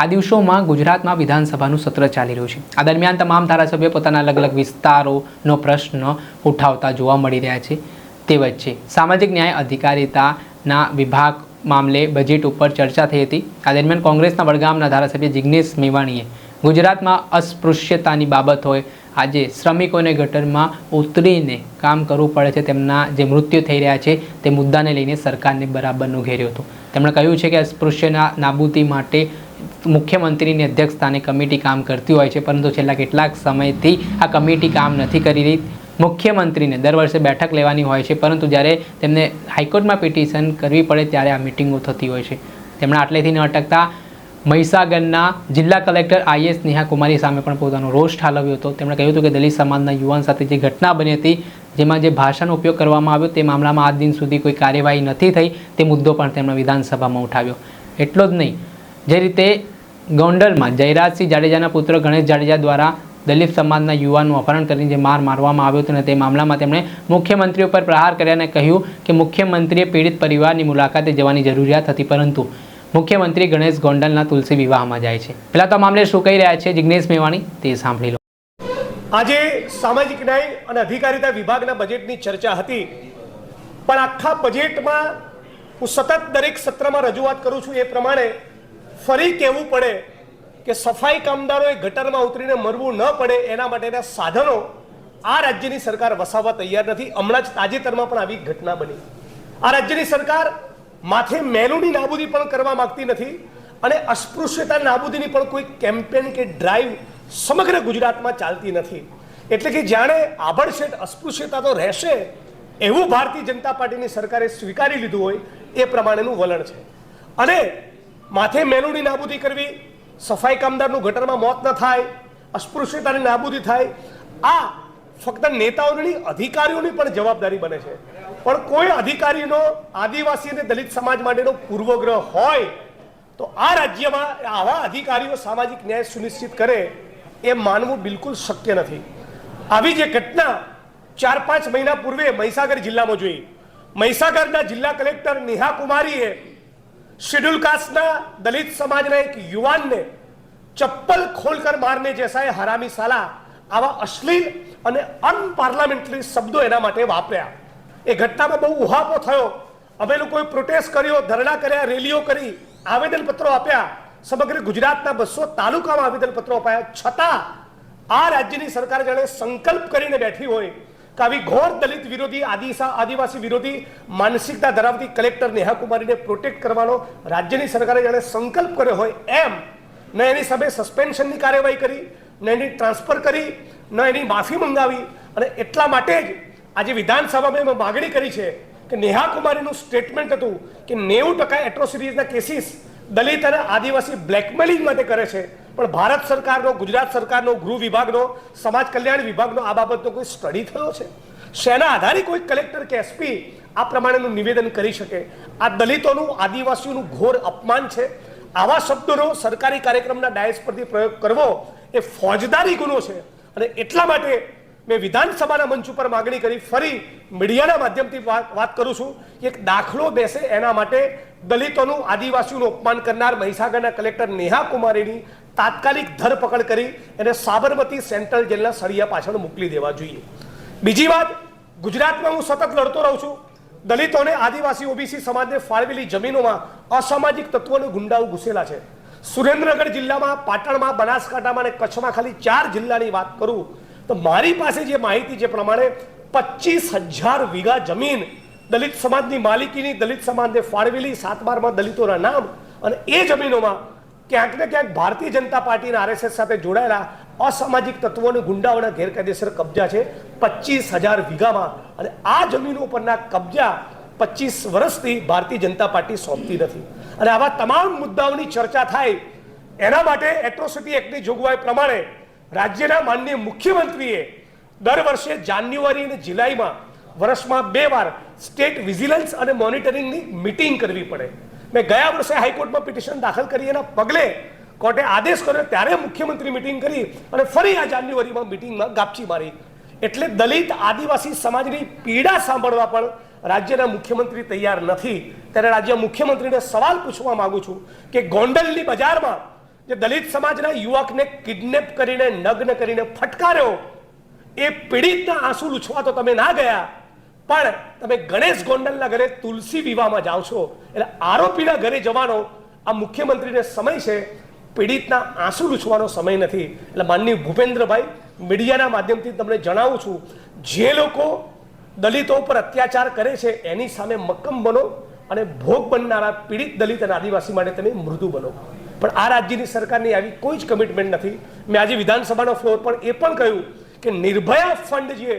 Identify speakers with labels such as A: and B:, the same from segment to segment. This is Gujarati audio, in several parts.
A: આ દિવસોમાં ગુજરાતમાં વિધાનસભાનું સત્ર ચાલી રહ્યું છે. આ દરમિયાન તમામ ધારાસભ્યો પોતાના અલગ અલગ વિસ્તારોનો પ્રશ્ન ઉઠાવતા જોવા મળી રહ્યા છે. તે વચ્ચે સામાજિક ન્યાય અધિકારિતાના વિભાગ મામલે બજેટ ઉપર ચર્ચા થઈ હતી. આ દરમિયાન કોંગ્રેસના વડગામના ધારાસભ્ય જિગ્નેશ મેવાણીએ ગુજરાતમાં અસ્પૃશ્યતાની બાબત હોય, આજે શ્રમિકોને ગટરમાં ઉતરીને કામ કરવું પડે છે તેમના જે મૃત્યુ થઈ રહ્યા છે તે મુદ્દાને લઈને સરકારને બરાબરનું ઘેર્યું હતું. તેમણે કહ્યું છે કે અસ્પૃશ્યના નાબૂદી માટે મુખ્યમંત્રીની અધ્યક્ષસ્થાને કમિટી કામ કરતી હોય છે, પરંતુ છેલ્લા કેટલાક સમયથી આ કમિટી કામ નથી કરી રહી. મુખ્યમંત્રીને દર વર્ષે બેઠક લેવાની હોય છે, પરંતુ જ્યારે તેમને હાઈકોર્ટમાં પિટિશન કરવી પડે ત્યારે આ મિટિંગો થતી હોય છે. તેમણે આટલેથી ન અટકતા મહીસાગરના જિલ્લા કલેક્ટર આઈએસ નેહા કુમારી સામે પણ પોતાનો રોષ ઠાલવ્યો હતો. તેમણે કહ્યું હતું કે દલિત સમાજના યુવાન સાથે જે ઘટના બની હતી, જેમાં જે ભાષાનો ઉપયોગ કરવામાં આવ્યો, તે મામલામાં આજ દિન સુધી કોઈ કાર્યવાહી નથી થઈ. તે મુદ્દો પણ તેમણે વિધાનસભામાં ઉઠાવ્યો. એટલો જ નહીં જે રીતે ગોંડલમાં જયરાજસિંહ જાડેજાના પુત્ર ગણેશ જાડેજા દ્વારા દલિત સમાજના યુવાનનું અપહરણ કરીને જે માર મારવામાં આવ્યો હતો તે મામલામાં તેમણે મુખ્યમંત્રી ઉપર પ્રહાર કર્યા અને કહ્યું કે મુખ્યમંત્રીએ પીડિત પરિવારની મુલાકાતે જવાની જરૂરિયાત હતી, પરંતુ મુખ્યમંત્રી ગણેશ ગોંડલના તુલસી વિવાહમાં જાય છે. પહેલાં તો મામલે શું કહી રહ્યા છે જિગ્નેશ મેવાણી તે સાંભળી લો.
B: આજે સામાજિક ન્યાય અને અધિકારીતા વિભાગના બજેટની ચર્ચા હતી. પણ આખા બજેટમાં હું સતત દરેક સત્રમાં રજૂઆત કરું છું એ પ્રમાણે ફરી કહેવું પડે કે સફાઈ કામદારોએ ગટરમાં ઉતરીને મરવું ન પડે એના માટેના સાધનો આ રાજ્યની સરકાર વસાવવા તૈયાર નથી. હમણાં જ તાજેતરમાં પણ આવી ઘટના બની. આ રાજ્યની સરકાર માથે મેલુની નાબૂદી પણ કરવા માંગતી નથી અને અસ્પૃશ્યતા નાબૂદીની પણ કોઈ કેમ્પેન કે ડ્રાઈવ સમગ્ર ગુજરાતમાં ચાલતી નથી. એટલે કે જાણે આભડછેટ અસ્પૃશ્યતા તો રહેશે એવું ભારતીય જનતા પાર્ટીની સરકારે સ્વીકારી લીધું હોય એ પ્રમાણેનું વલણ છે. અને માથે મેલુની નાબૂદી કરવી, સફાઈ કામદારનું ગટરમાં મોત ન થાય, અસ્પૃશ્યતાની નાબૂદી થાય, આ ફક્ત નેતાઓની અધિકારીઓની પણ જવાબદારી બને છે. પણ કોઈ અધિકારીનો આદિવાસી અને દલિત સમાજ માટેનો પૂર્વગ્રહ હોય, તો આ રાજ્યમાં આવા અધિકારીઓ સામાજિક ન્યાય સુનિશ્ચિત કરે એ માનવું બિલકુલ શક્ય નથી. આવી જે ઘટના ચાર પાંચ મહિના પૂર્વે મહીસાગર જિલ્લામાં જોઈ. મહીસાગરના જિલ્લા કલેક્ટર નેહા કુમારીએ શેડ્યુલ કાસ્ટના દલિત સમાજના એક યુવાનને ચપ્પલ ખોલકર મારને જૈસા એ હરામી સાલા આવા અશ્લીલ અને અનપાર્લામેન્ટરી શબ્દો એના માટે વાપર્યા એ ઘટનામાં બહુ ઉહાપો થયો અમે લોકોએ પ્રોટેસ્ટ કર્યો ધરણા કર્યા રેલીઓ કરી આવેદનપત્રો આપ્યા સમગ્ર ગુજરાતના બસો તાલુકામાં આવેદનપત્રો અપાયા છતાં આ રાજ્યની સરકાર જાણે સંકલ્પ કરીને બેઠી હોય કે આવી ઘોર દલિત વિરોધી, આદિશા, આદિવાસી વિરોધી, માનસિકતા ધરાવતી કલેક્ટર નેહા કુમારીને પ્રોટેક્ટ કરવાનો રાજ્યની સરકારે જાણે સંકલ્પ કર્યો હોય એમ, ન એની સામે સસ્પેન્શનની કાર્યવાહી કરી, ન એની ટ્રાન્સફર કરી, ન એની માફી મંગાવી. અને એટલા માટે જ આજે વિધાનસભામાં મેં માગણી કરી છે કે નેહા કુમારીનું સ્ટેટમેન્ટ હતું કે નેવું ટકા એટ્રોસિટીઝના કેસીસ દલિત અને આદિવાસી બ્લેકમેલિંગ માટે કરે છે. પણ ભારત સરકારનો, ગુજરાત સરકારનો, ગૃહ વિભાગનો, સમાજ કલ્યાણ વિભાગનો આ બાબતનો કોઈ સ્ટડી થયો છે? શેના આધારે કોઈ કલેક્ટર કે એસપી આ પ્રમાણેનું નિવેદન કરી શકે? આ દલિતોનું, આદિવાસીઓનું ઘોર અપમાન છે? આવા શબ્દોનો સરકારી કાર્યક્રમના ડાયસ પરથી પ્રયોગ કરવો એ ફોજદારી ગુનો છે? અને એટલા માટે મેં વિધાનસભાના મંચ ઉપર માગણી કરી, ફરી મીડિયાના માધ્યમથી વાત કરું છું એક દાખલો બેસે એના માટે દલિતોનું આદિવાસીઓનું અપમાન કરનાર મહીસાગરના કલેક્ટર નેહા કુમારીની તાત્કાલિક ધરપકડ કરી એને સાબરમતી સેન્ટ્રલ જેલના સળિયા પાછળ મોકલી દેવા જોઈએ. બીજી વાત, ગુજરાતમાં હું સતત લડતો રહું છું. દલિતોને આદિવાસી ઓબીસી સમાજને ફાળવેલી જમીનોમાં અસામાજિક તત્વોને ગુંડાઓ ઘૂસેલા છે. સુરેન્દ્રનગર જિલ્લામાં, પાટણમાં, બનાસકાંઠામાં અને કચ્છમાં ખાલી ચાર જિલ્લાની વાત કરું તો મારી પાસે જે માહિતી છે પ્રમાણે પચીસ હજાર વીઘા જમીન દલિત સમાજની માલિકીની દલિત સમાજને ફાળવેલી સાત બારમાં દલિતોના નામ અને એ જમીનોમાં ક્યાંક ને ક્યાંક ભારતીય જનતા પાર્ટીના આરએસએસ સાથે જોડાયેલા અસામાજિક તત્વો ગુંડાઓના ગેરકાયદેસર કબજા છે પચીસ હજાર વીઘામાં. અને આ જમીનો પરના કબજા પચીસ વર્ષથી ભારતીય જનતા પાર્ટી સોંપતી નથી. અને આવા તમામ મુદ્દાઓની ચર્ચા થાય એના માટે એટ્રોસિટી એક્ટની જોગવાઈ પ્રમાણે રાજ્યના માનનીય મુખ્યમંત્રીએ દર વર્ષે જાન્યુઆરી અને જુલાઈમાં વર્ષમાં બે વાર સ્ટેટ વિજિલન્સ અને મોનિટરિંગની મિટિંગ કરવી પડે. મેં ગયા વર્ષે હાઈકોર્ટમાં પિટિશન દાખલ કરી એના પગલે કોર્ટે આદેશ કર્યો, ત્યારે મુખ્યમંત્રી મિટિંગ કરી અને ફરી આ જાન્યુઆરીમાં મિટિંગમાં ગાપચી મારી. એટલે દલિત આદિવાસી સમાજની પીડા સાંભળવા પણ રાજ્યના મુખ્યમંત્રી તૈયાર નથી. ત્યારે રાજ્ય મુખ્યમંત્રીને સવાલ પૂછવા માંગુ છું કે ગોંડલની બજારમાં જે દલિત સમાજના યુવકને કિડનેપ કરીને, નગ્ન કરીને ફટકાર્યો, એ પીડિતના આંસુ લૂછવા તો તમે ના ગયા. પણ તમે ગણેશ ગોંડલના ઘરે તુલસી વિવાહમાં જાઓ છો. એટલે આરોપીના ઘરે જવાનો આ મુખ્યમંત્રીને સમય છે. પીડિતના આંસુ લૂછવાનો સમય નથી. એટલે માનનીય ભૂપેન્દ્રભાઈ, મીડિયાના માધ્યમથી તમને જણાવું છું, જે લોકો દલિતો ઉપર અત્યાચાર કરે છે, એની સામે મક્કમ બનો અને ભોગ બનનારા પીડિત દલિત અને આદિવાસી માટે તમે મૃદુ બનો. પણ આ રાજ્યની સરકારની આવી કોઈ જ કમિટમેન્ટ નથી. મેં આજે વિધાનસભાનો ફ્લોર પર એ પણ કહ્યું કે નિર્ભયા ફંડ જે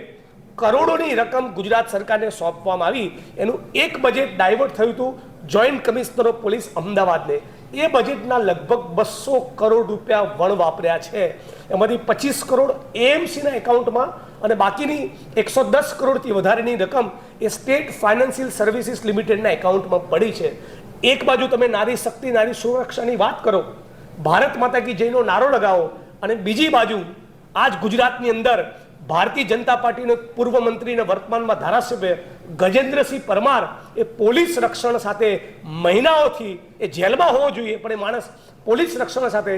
B: કરોડોની રકમ ગુજરાત સરકારને સોંપવામાં આવી, એનું એક બજેટ ડાયવર્ટ થયું હતું જોઈન્ટ કમિશનર ઓફ પોલીસ અમદાવાદને. એ બજેટના લગભગ બસો કરોડ રૂપિયા વણ વાપર્યા છે. એમાંથી પચીસ કરોડ એએમસીના એકાઉન્ટમાં અને બાકીની એકસો દસ કરોડથી વધારેની રકમ એ સ્ટેટ ફાઇનાન્શિયલ સર્વિસીસ લિમિટેડના એકાઉન્ટમાં પડી છે. એક બાજુ તમે નારી શક્તિ, નારી સુરક્ષાની વાત કરો, ભારત માતા કી જયનો નારો લગાવો, અને બીજી બાજુ આજ ગુજરાતની અંદર ભારતીય જનતા પાર્ટીનો પૂર્વ મંત્રી અને વર્તમાનમાં ધારાસભ્ય ગજેન્દ્રસિંહ પરમાર એ પોલીસ રક્ષણ સાથે મહિનાઓથી એ જેલમાં હોવો જોઈએ, પણ એ માણસ પોલીસ રક્ષણ સાથે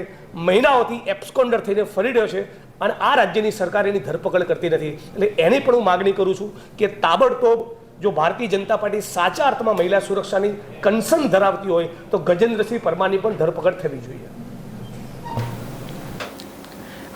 B: મહિનાઓથી એપ્સકોન્ડર થઈને ફરી રહ્યો છે અને આ રાજ્યની સરકાર એની ધરપકડ કરતી નથી. એટલે એની પણ હું માગણી કરું છું કે તાબડતોબ જો ભારતીય જનતા પાર્ટી સાચા અર્થમાં મહિલા સુરક્ષાની કન્સર્ન ધરાવતી હોય, તો ગજેન્દ્રસિંહ પરમારની પણ ધરપકડ થવી જોઈએ.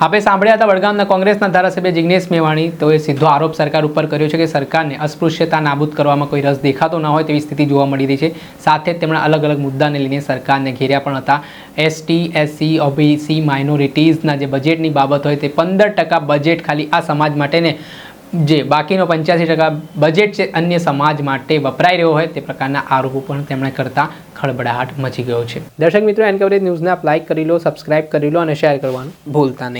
A: આપણે સાંભળ્યા હતા વડગામના કોંગ્રેસના ધારાસભ્ય જિગ્નેશ મેવાણી. તો એ સીધો આરોપ સરકાર ઉપર કર્યો છે કે સરકારને અસ્પૃશ્યતા નાબૂદ કરવામાં કોઈ રસ દેખાતો ન હોય તેવી સ્થિતિ જોવા મળી રહી છે. સાથે જ તેમણે અલગ અલગ મુદ્દાને લઈને સરકારને ઘેર્યા પણ હતા. એસટી એસસી ઓબીસી માઇનોરિટીઝના જે બજેટની બાબત હોય તે પંદર ટકા બજેટ ખાલી આ સમાજ માટે ને જે બાકીનો પંચ્યાસી ટકા બજેટ છે અન્ય સમાજ માટે વપરાઈ રહ્યો હોય તે પ્રકારના આરોપો પણ તેમણે કરતા ખળબડાહટ મચી ગયો છે. દર્શક મિત્રો એન્કવરેજ ન્યૂઝને આપ લાઇક કરી લો સબસ્ક્રાઇબ કરી લો અને શેર કરવાનું ભૂલતા નહીં.